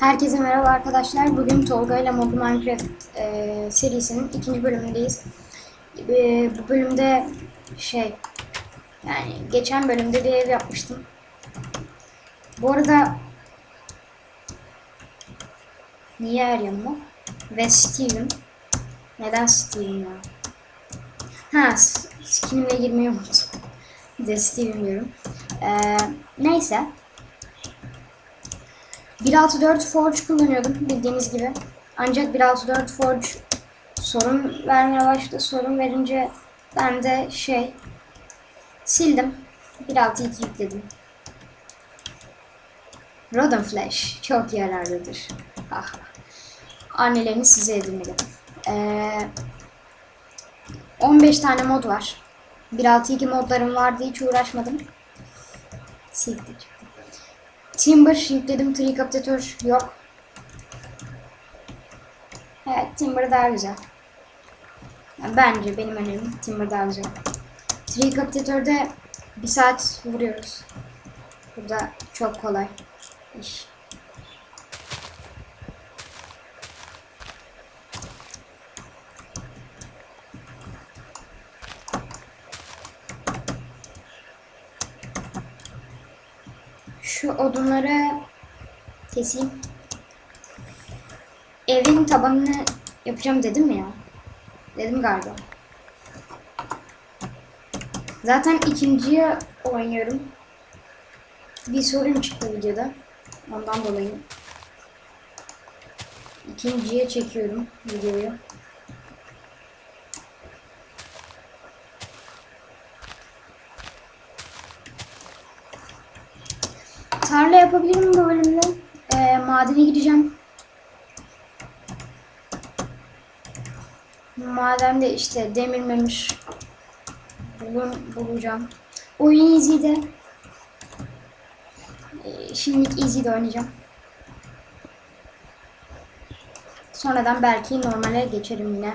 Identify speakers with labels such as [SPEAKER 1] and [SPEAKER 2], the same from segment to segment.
[SPEAKER 1] Herkese merhaba arkadaşlar. Bugün Tolga ile Mob Minecraft e, serisinin ikinci bölümündeyiz. E, bu bölümde şey yani geçen bölümde bir ev yapmıştım. Bu arada niye er yanıma? Ve Steven. Neden Steven ya? Ha, s- skinimle girmeyi unuttum. De Steven diyorum. E, neyse. 1.6.4 Forge kullanıyordum bildiğiniz gibi. Ancak 1.6.4 Forge sorun vermeye başladı. Sorun verince ben de şey sildim. 1.6.2 yükledim. Rodden Flash çok yararlıdır. Ah. Anneleriniz size edinmeli. Ee, 15 tane mod var. 1.6.2 modlarım vardı hiç uğraşmadım. Sildik. Timber yükledim. Trikaptatör yok. Evet Timber daha güzel. Bence benim önerim Timber daha güzel. Trikaptatörde bir saat vuruyoruz. Burada çok kolay iş. Şu odunları keseyim. Evin tabanını yapacağım dedim mi ya? Dedim galiba. Zaten ikinciye oynuyorum. Bir sorun çıktı videoda. Ondan dolayı. İkinciye çekiyorum videoyu. Yapabilirim bu bölümde. Ee, madene gideceğim. Madende işte demir memir bulun, bulacağım. Oyun easy'de. Ee, şimdilik easy'de oynayacağım. Sonradan belki normale geçerim yine.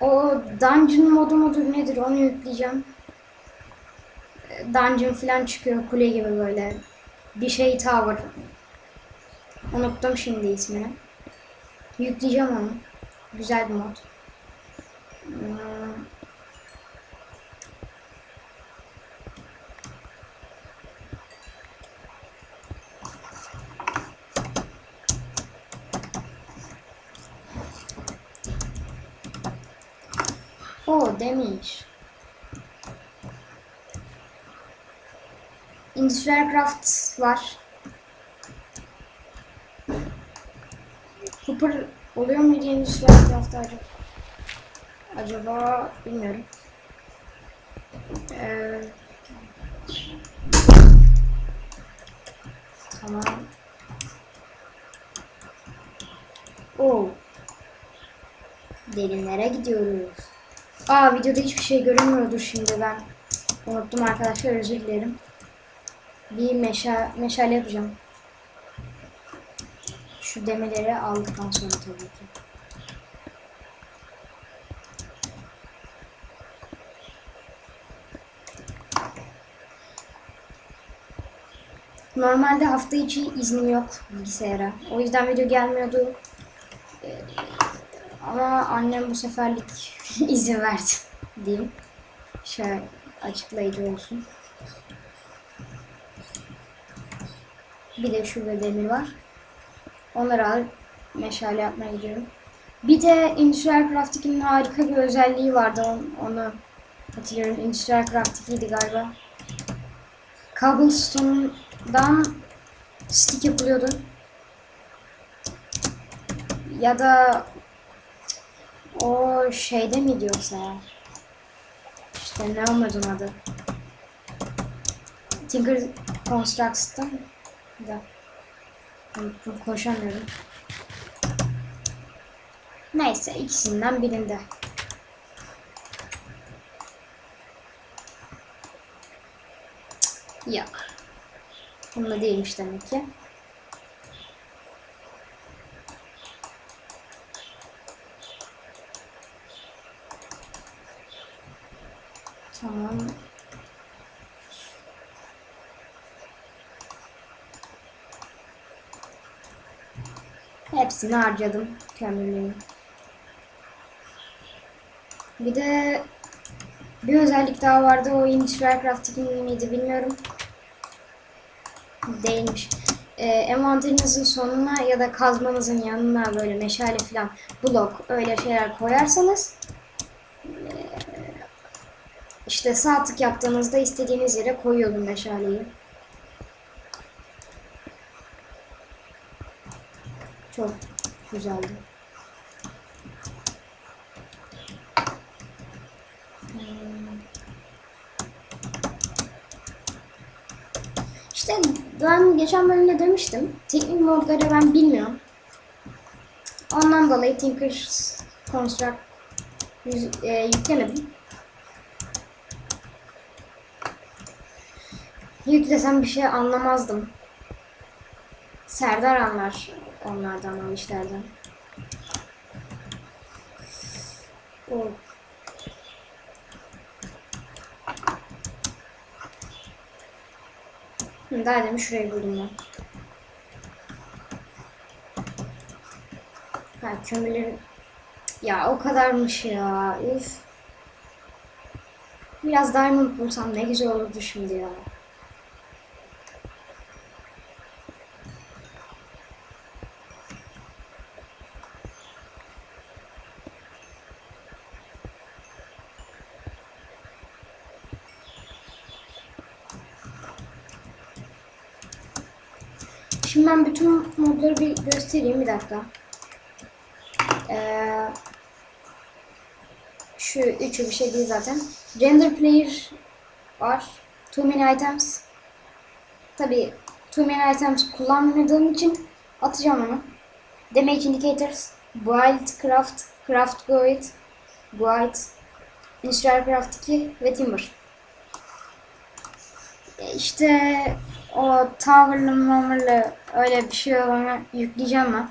[SPEAKER 1] O dungeon modu mudur nedir onu yükleyeceğim. Ee, Dungeon falan çıkıyor kule gibi böyle. Bir şey tower. Unuttum şimdi ismini. Yükleyeceğim onu. Güzel bir mod. Hmm. O demiş. Industrial Craft var. Cooper oluyor muydu Industrial Craft acaba? Acaba bilmiyorum. Ee, tamam. Oo. Derinlere gidiyoruz. Aa videoda hiçbir şey görünmüyordur şimdi ben. Unuttum arkadaşlar özür dilerim. Bir meşa meşale yapacağım. Şu demirleri aldıktan sonra tabii ki. Normalde hafta içi iznim yok bilgisayara. O yüzden video gelmiyordu. Ama annem bu seferlik izin verdi diyeyim. Şöyle açıklayıcı olsun. Bir de şurada demir var. Onları alıp meşale yapmaya gidiyorum. Bir de Industrial Craft 2'nin harika bir özelliği vardı. Onu, hatırlıyorum. Industrial Craft 2'ydi galiba. Cobblestone'dan stick yapılıyordu. Ya da o şeyde mi diyorsa ya? İşte ne onun adı? Tinker Constructs'ta da. Koşamıyorum. Neyse ikisinden birinde. Yok. Bunda değilmiş demek ki. Tamam. Tamam. Hepsini harcadım kömürlüğünü. Bir de bir özellik daha vardı. O Industrial Crafting miydi bilmiyorum. Değilmiş. Ee, envanterinizin sonuna ya da kazmanızın yanına böyle meşale falan blok öyle şeyler koyarsanız ee, işte sağ tık yaptığınızda istediğiniz yere koyuyordum meşaleyi. Çok güzeldi. Hmm. İşte ben geçen bölümde demiştim. Teknik modları ben bilmiyorum. Ondan dolayı Tinker's Construct e, yüklemedim. Yüklesem bir şey anlamazdım. Serdar anlar onlardan işlerden. O. Daha demin şurayı buldum ben. Ha kömürlerin... Ya o kadarmış ya. Üf. Biraz diamond bulsam ne güzel olurdu şimdi ya. Şimdi ben bütün modları bir göstereyim bir dakika. Ee, şu üçü bir şey değil zaten. Render player var. Too many items. Tabi too many items kullanmadığım için atacağım onu. Damage indicators, wild craft, craft guide, guide, industrial craft 2 ve timber. İşte o tower'lı mamer'lı öyle bir şey olanı yükleyeceğim ben.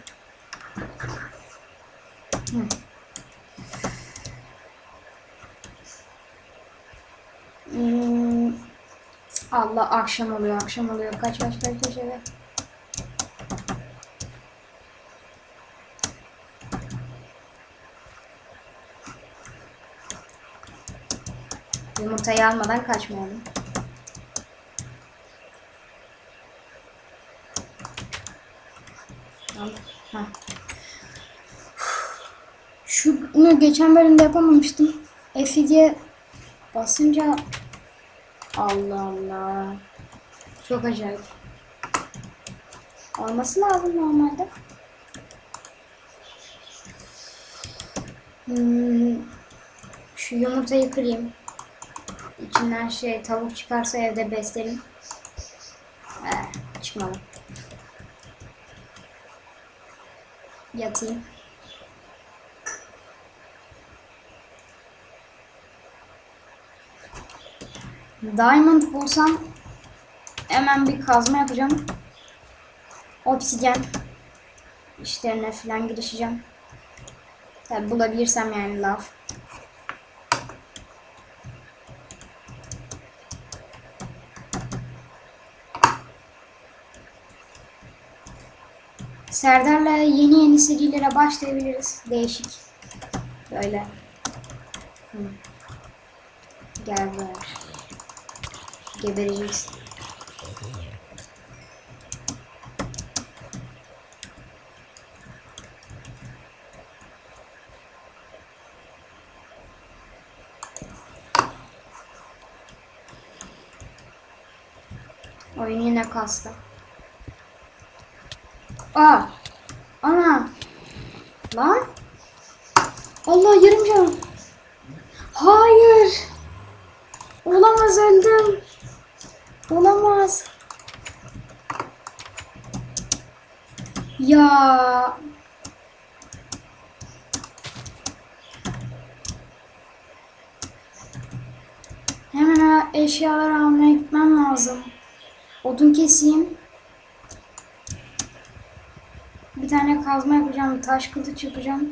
[SPEAKER 1] Hmm. Allah akşam oluyor akşam oluyor kaç kaç kaç kaç eve. Yumurtayı almadan kaçmayalım. Al. Şunu geçen bölümde yapamamıştım. F2'ye basınca Allah Allah. Çok acayip. Olması lazım normalde. Hmm, şu yumurtayı kırayım. İçinden şey tavuk çıkarsa evde beslerim. Eh, çıkmadı. Yatayım. Diamond bulsam hemen bir kazma yapacağım. Obsidyen işlerine falan girişeceğim. Tabi bulabilirsem yani laf. Serdar'la yeni yeni serilere başlayabiliriz. Değişik. Böyle. Hı. Gel buraya. Gebereceksin. Oyun yine kastı. Aa! Ana! Lan! Allah yarım can. Hayır! Olamaz öldüm. Olamaz. Ya. Hemen eşyaları almaya gitmem lazım. Odun keseyim. Tane kazma yapacağım. Taş kılıç yapacağım.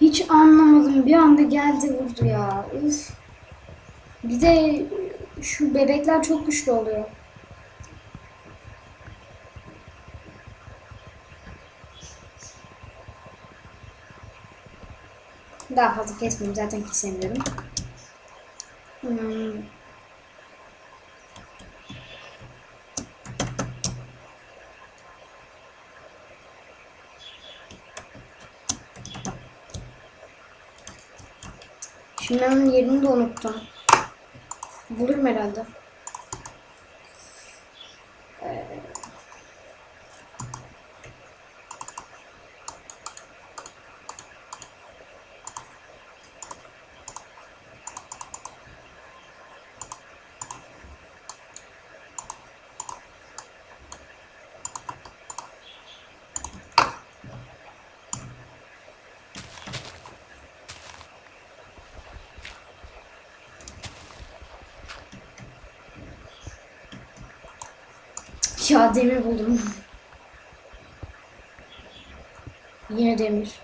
[SPEAKER 1] Hiç anlamadım. Bir anda geldi vurdu ya. Üf. Bir de şu bebekler çok güçlü oluyor. Daha fazla kesmeyeyim. Zaten hiç sevmiyorum. Hmm. Şimdi ben yerini de unuttum. Bulurum herhalde. Ee, Ya demir buldum. Yine demir.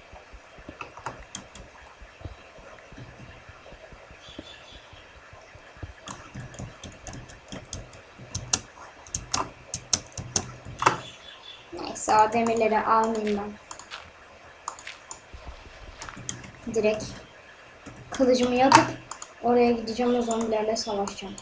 [SPEAKER 1] Neyse o demirleri almayayım ben. Direkt kılıcımı yatıp oraya gideceğim o zombilerle savaşacağım.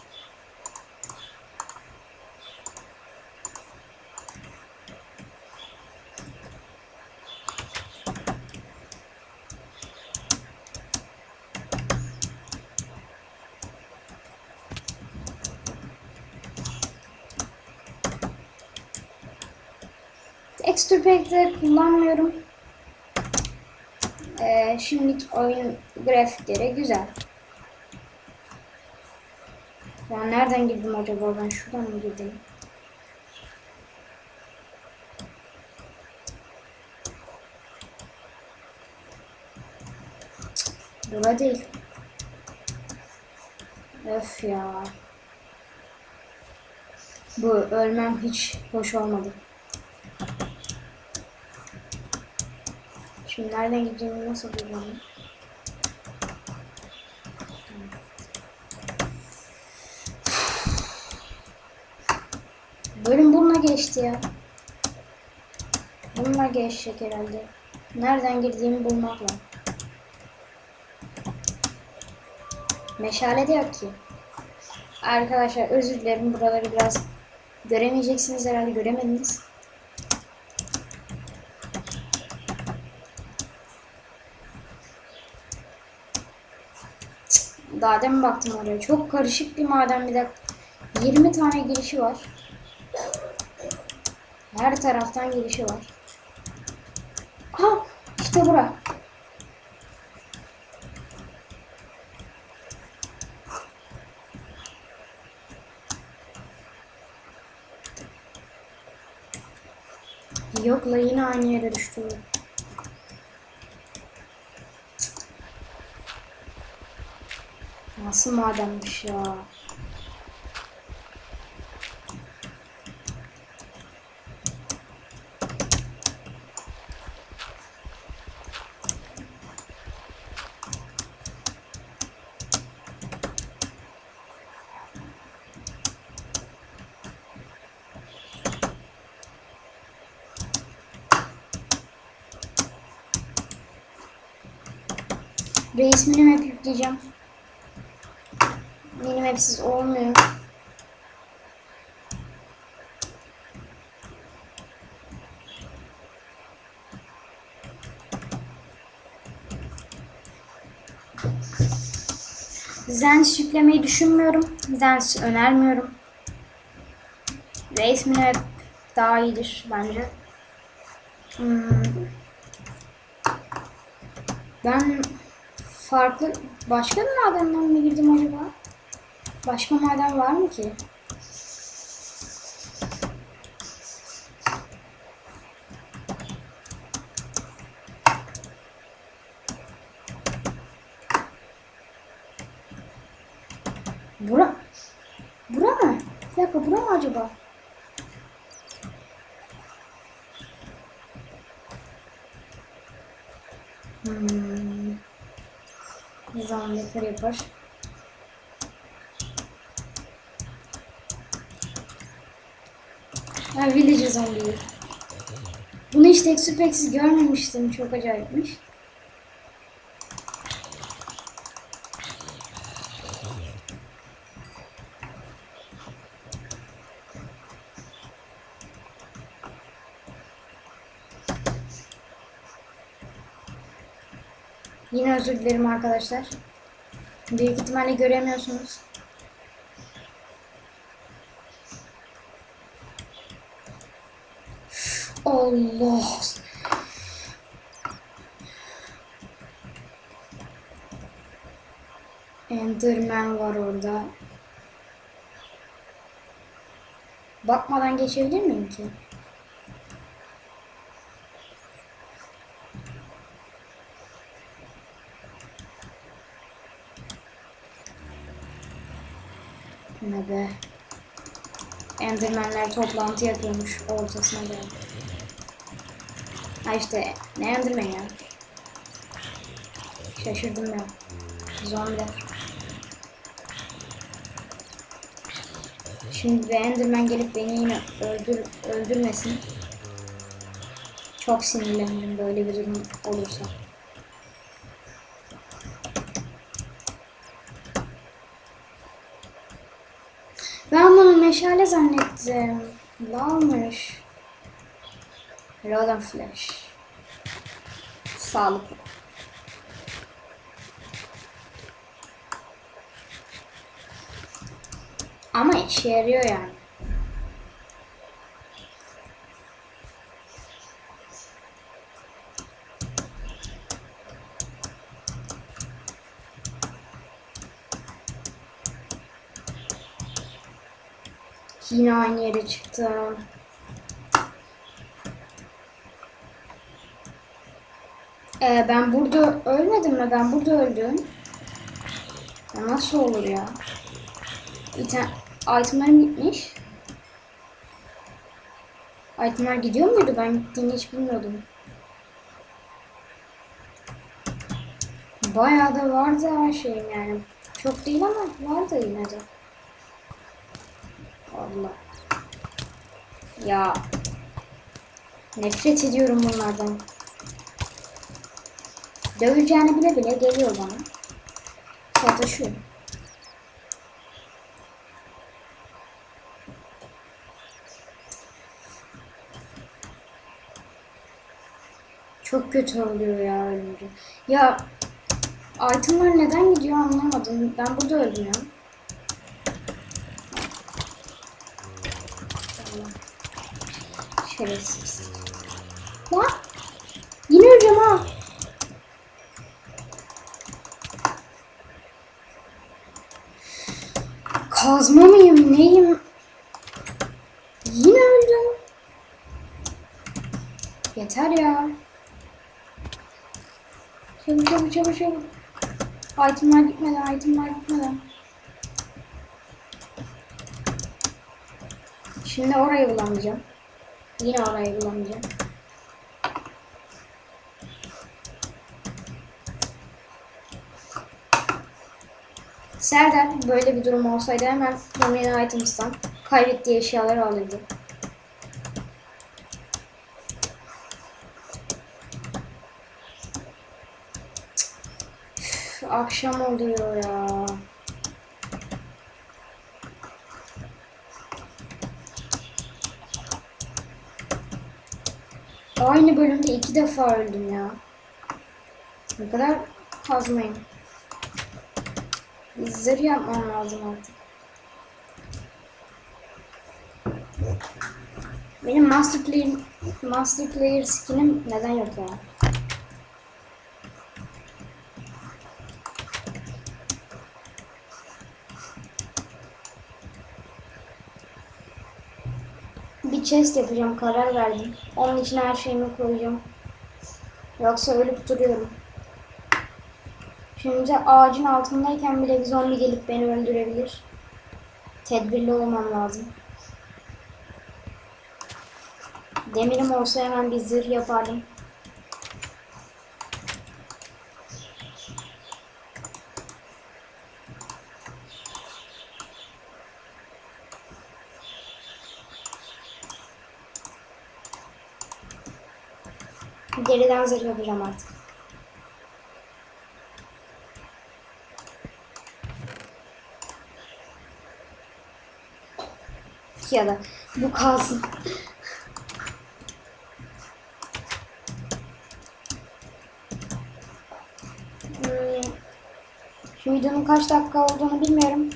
[SPEAKER 1] Texture Pack'te kullanmıyorum. Ee, şimdilik oyun grafikleri güzel. Ya nereden girdim acaba ben? Şuradan mı girdim? Cık, Bura değil. Öf ya. Bu ölmem hiç hoş olmadı. Şimdi nereden gideceğimi nasıl bulacağım? Bölüm bununla geçti ya. Bununla geçecek herhalde. Nereden girdiğimi bulmakla. Meşale de yok ki. Arkadaşlar özür dilerim buraları biraz göremeyeceksiniz herhalde göremediniz. Daha baktım oraya. Çok karışık bir maden bir de 20 tane girişi var. Her taraftan girişi var. Ha işte bura. Yok la yine aynı yere düştüm. Nasıl madenmiş ya? Reis minimap yükleyeceğim. Zens yüklemeyi düşünmüyorum. Zens önermiyorum. Reis minimap daha iyidir bence. Hmm. Ben farklı başka bir madenden mi girdim acaba? Başka maden var mı ki? Bura. Bura mı? Bir dakika bura mı acaba? Hmm. Zombi creeper. Ha Villager zombi. Bunu hiç tek süpeksiz görmemiştim. Çok acayipmiş. Yine özür dilerim arkadaşlar. Büyük ihtimalle göremiyorsunuz. Allah. Enderman var orada. Bakmadan geçebilir miyim ki? Ne be. Endermenler toplantı yapıyormuş ortasına geldi. Ha işte ne Enderman ya? Şaşırdım ya. Zombiler. Şimdi bir Enderman gelip beni yine öldür öldürmesin. Çok sinirlenirim böyle bir durum olursa. Ben bunu meşale zannettim. Lavmış. Rodan Flash. Sağlıklı. Ama işe yarıyor yani. Yine aynı yere çıktım. Ee, ben burada ölmedim mi? Ben burada öldüm. Ya nasıl olur ya? İtem, itemlerim gitmiş. Itemler gidiyor muydu? Ben gittiğini hiç bilmiyordum. Bayağı da vardı her şeyim yani. Çok değil ama vardı yine de. Allah. Ya. Nefret ediyorum bunlardan. Döveceğini bile bile geliyor bana. Sataşıyor. Çok kötü oluyor ya ölünce. Ya itemler neden gidiyor anlamadım. Ben burada öldüm Şerefsiz. Lan! Yine öleceğim ha. Kazma mıyım neyim? Yine öldüm. Yeter ya. Çabuk çabuk çabuk çabuk. Itemler gitmeden, itemler gitmeden. Şimdi orayı bulamayacağım. Yine orayı bulamayacağım. Serdar böyle bir durum olsaydı hemen Promenade Items'tan kaybettiği eşyaları alırdı. Akşam oluyor ya. Aynı bölümde iki defa öldüm ya. Ne kadar kazmayın. Zırh yapmam lazım artık. Benim Master Player, Master Player skinim neden yok ya? Bir chest yapacağım karar verdim. Onun içine her şeyimi koyacağım. Yoksa ölüp duruyorum. Şimdi ağacın altındayken bile bir zombi gelip beni öldürebilir. Tedbirli olmam lazım. Demirim olsa hemen bir zırh yapardım. Geriden zırh yapacağım artık. Ya da bu kalsın. Hmm, Şu videonun kaç dakika olduğunu bilmiyorum.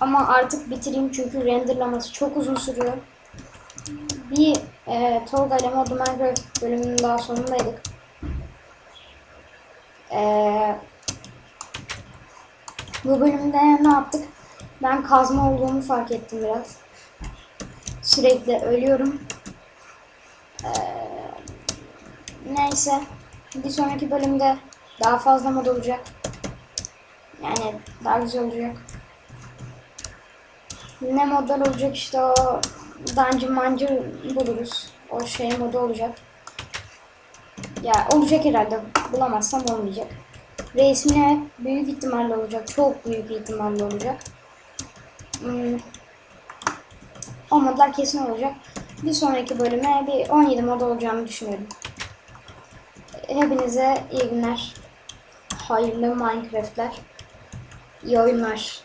[SPEAKER 1] Ama artık bitireyim çünkü renderlaması çok uzun sürüyor. Bir e, Tolga ile Mod Minecraft bölümünün daha sonundaydık. E, bu bölümde ne yaptık? Ben kazma olduğumu fark ettim biraz. Sürekli ölüyorum. E, neyse. Bir sonraki bölümde daha fazla mod olacak. Yani daha güzel olacak. Ne modlar olacak işte o dancı mancı buluruz. O şey modu olacak. Ya olacak herhalde. Bulamazsam olmayacak. Resmine büyük ihtimalle olacak. Çok büyük ihtimalle olacak. Hmm. O modlar kesin olacak. Bir sonraki bölüme bir 17 mod olacağını düşünüyorum. Hepinize iyi günler. Hayırlı Minecraft'ler. İyi oyunlar.